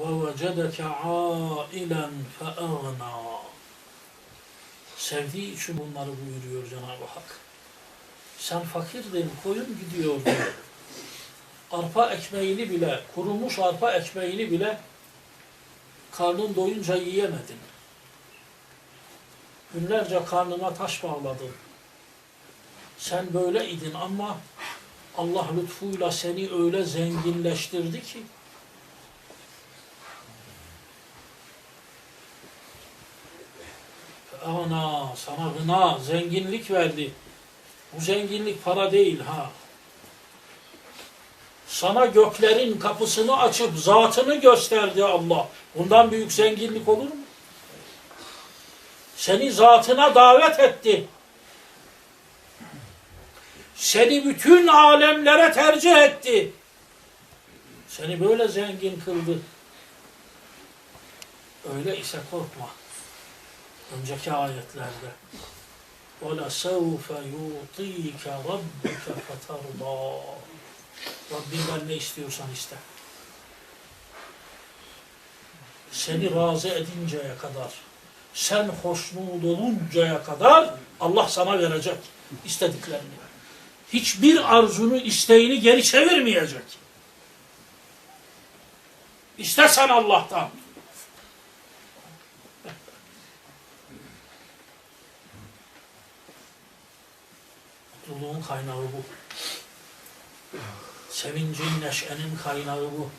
وَوَجَدَكَ عَائِلًا فَأَغْنَى Sevdiği için bunları buyuruyor Cenab-ı Hak. Sen fakirdin, koyun gidiyordu. Arpa ekmeğini bile, kurumuş arpa ekmeğini bile karnın doyunca yiyemedin. Günlerce karnına taş bağladın. Sen böyleydin ama Allah lütfuyla seni öyle zenginleştirdi ki ana sana gına, zenginlik verdi. Bu zenginlik para değil ha. Sana göklerin kapısını açıp zatını gösterdi Allah. Bundan büyük zenginlik olur mu? Seni zatına davet etti. Seni bütün alemlere tercih etti. Seni böyle zengin kıldı. Öyle ise korkma Önceki ayetlerde. وَلَسَوْفَ يُعْطِيكَ رَبُّكَ فَتَرْضَى Rabbinden ne istiyorsan iste. Seni razı edinceye kadar, sen hoşnut oluncaya kadar Allah sana verecek istediklerini. Hiçbir arzunu, isteğini geri çevirmeyecek. İstesen Allah'tan. Mutluluğun kaynağı bu. Sevincin, neşenin kaynağı bu.